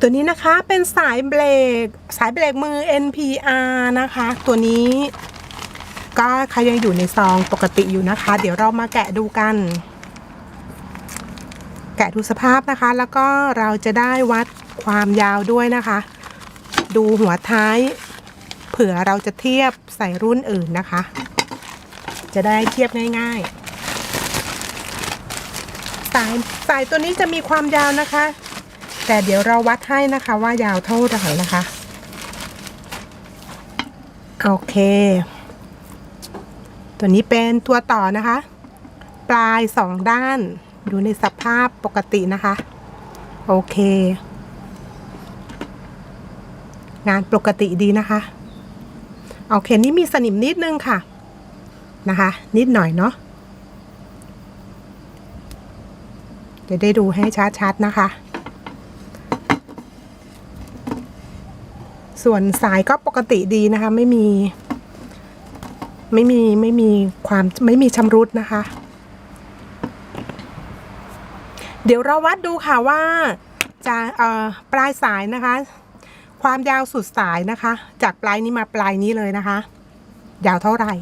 ตัวนี้นะคะเป็นสายเบรกสายเบรกมือ NPR นะคะ ตัวนี้ก็เขายังอยู่ในซองปกติอยู่นะคะ เดี๋ยวเรามาแกะดูกัน แกะดูสภาพนะคะ แล้วก็เราจะได้วัดความยาวด้วยนะคะ ดูหัวท้าย เผื่อเราจะเทียบใส่รุ่นอื่นนะคะ จะได้เทียบง่ายๆ สายสายตัวนี้จะมีความยาวนะคะ แต่เดี๋ยวเราวัดให้นะคะว่ายาวเท่าไหร่นะคะ โอเค ตัวนี้เป็นตัวต่อนะคะ ปลายสองด้านอยู่ในสภาพปกตินะคะ โอเค งานปกติดีนะคะ โอเคนี่มีสนิมนิดนึงค่ะนะคะ นิดหน่อยเนาะจะได้ดูให้ชัดๆนะคะ ส่วนสายก็ปกติดีนะคะ ไม่มี ไม่มีไม่มีความไม่มีชำรุดนะคะ เดี๋ยวเราวัดดูค่ะว่าจะเอ่อปลายสายนะคะ ความยาวสุดสายนะคะ จากปลายนี้มาปลายนี้เลยนะคะ ยาวเท่าไหร่